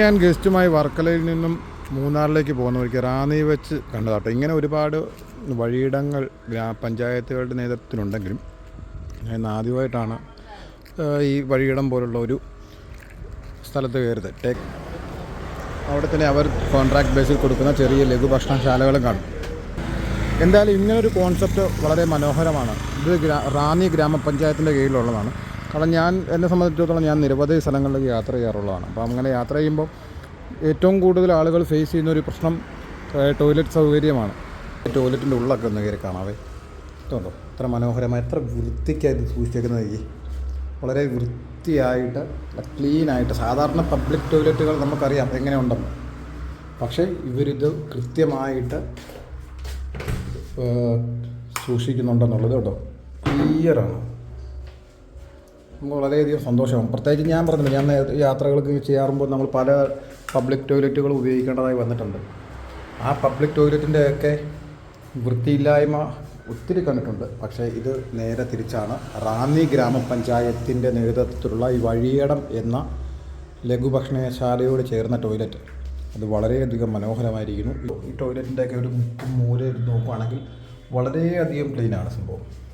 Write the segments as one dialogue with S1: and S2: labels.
S1: ഞാൻ ഗസ്റ്റുമായി വർക്കലയിൽ നിന്നും മൂന്നാറിലേക്ക് പോകുന്ന വഴിക്ക് റാന്നി വെച്ച് കണ്ടതാട്ടോ. ഇങ്ങനെ ഒരുപാട് വഴിയിടങ്ങൾ ഗ്രാമപഞ്ചായത്തുകളുടെ നേതൃത്വത്തിലുണ്ടെങ്കിലും ഞാൻ ആദ്യമായിട്ടാണ് ഈ വഴിയിടം പോലുള്ള ഒരു സ്ഥലത്ത് കയറുന്നത് ടേക്ക് അവിടെ തന്നെ അവർ കോൺട്രാക്ട് ബേസിൽ കൊടുക്കുന്ന ചെറിയ ലഘുഭക്ഷണശാലകളും കാണും. എന്തായാലും ഇങ്ങനൊരു കോൺസെപ്റ്റ് വളരെ മനോഹരമാണ്. ഇത് ഗ്രാ റാന്നി ഗ്രാമപഞ്ചായത്തിന്റെ കീഴിലുള്ളതാണ്. കാരണം ഞാൻ എന്നെ സംബന്ധിച്ചിടത്തോളം ഞാൻ നിരവധി സ്ഥലങ്ങളിലേക്ക് യാത്ര ചെയ്യാറുള്ളതാണ്. അപ്പോൾ അങ്ങനെ യാത്ര ചെയ്യുമ്പോൾ ഏറ്റവും കൂടുതൽ ആളുകൾ ഫേസ് ചെയ്യുന്ന ഒരു പ്രശ്നം ടോയ്ലറ്റ് സൗകര്യമാണ്. ടോയ്ലറ്റിന്റെ ഉള്ളൊക്കെ ഒന്ന് കയറി കാണാവേ. ഇതുണ്ടോ? എത്ര മനോഹരമായി എത്ര വൃത്തിക്കായിട്ട് സൂക്ഷിച്ചേക്കുന്നത് ഈ. വളരെ വൃത്തിയായിട്ട് ക്ലീനായിട്ട് സാധാരണ പബ്ലിക് ടോയ്ലറ്റുകൾ നമുക്കറിയാം എങ്ങനെയുണ്ടെന്ന്. പക്ഷേ ഇവരിത് കൃത്യമായിട്ട് സൂക്ഷിക്കുന്നുണ്ടെന്നുള്ളത് കേട്ടോ. ക്ലിയറാണ് നമുക്ക് വളരെയധികം സന്തോഷമാകും പ്രത്യേകിച്ച് ഞാൻ പറഞ്ഞില്ല ഞാൻ യാത്രകൾക്ക് ചെയ്യാറുമ്പോൾ നമ്മൾ പല പബ്ലിക് ടോയ്ലറ്റുകൾ ഉപയോഗിക്കേണ്ടതായി വന്നിട്ടുണ്ട്. ആ പബ്ലിക് ടോയ്ലറ്റിന്റെ ഒക്കെ വൃത്തിയില്ലായ്മ ഒത്തിരി കണ്ടിട്ടുണ്ട്. പക്ഷേ ഇത് നേരെ തിരിച്ചാണ്. റാന്നി ഗ്രാമപഞ്ചായത്തിന്റെ നേതൃത്വത്തിലുള്ള ഈ വഴിയടം എന്ന ലഘുഭക്ഷണശാലയോട് ചേർന്ന ടോയ്ലറ്റ് അത് വളരെയധികം മനോഹരമായിരിക്കുന്നു. ഈ ടോയ്ലറ്റിന്റെയൊക്കെ ഒരു മുക്കും മൂല എടുത്ത് നോക്കുകയാണെങ്കിൽ വളരെയധികം ക്ലീനാണ് സംഭവം.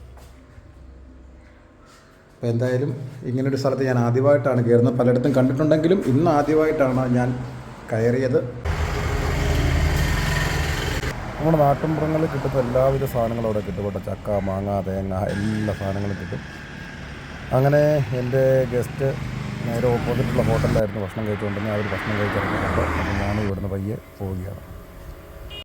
S1: അപ്പോൾ എന്തായാലും ഇങ്ങനൊരു സ്ഥലത്ത് ഞാൻ ആദ്യമായിട്ടാണ് കയറുന്നത്. പലയിടത്തും കണ്ടിട്ടുണ്ടെങ്കിലും ഇന്ന് ആദ്യമായിട്ടാണ് ഞാൻ കയറിയത്. നമ്മുടെ നാട്ടിൻപുറങ്ങളിൽ കിട്ടുന്ന എല്ലാവിധ സാധനങ്ങളും അവിടെ കിട്ടും. കേട്ടോ ചക്ക മാങ്ങ തേങ്ങ എല്ലാ സാധനങ്ങളും കിട്ടും. അങ്ങനെ എന്റെ ഗസ്റ്റ് നേരെ ഓപ്പോസിറ്റുള്ള ഹോട്ടലിലായിരുന്നു ഭക്ഷണം കഴിച്ചുകൊണ്ടിരുന്നത്. അവർ ഭക്ഷണം കഴിച്ചിറങ്ങിയിട്ടുണ്ട് അപ്പോൾ ഞാൻ ഇവിടുന്ന് പയ്യെ പോവുകയാണ്.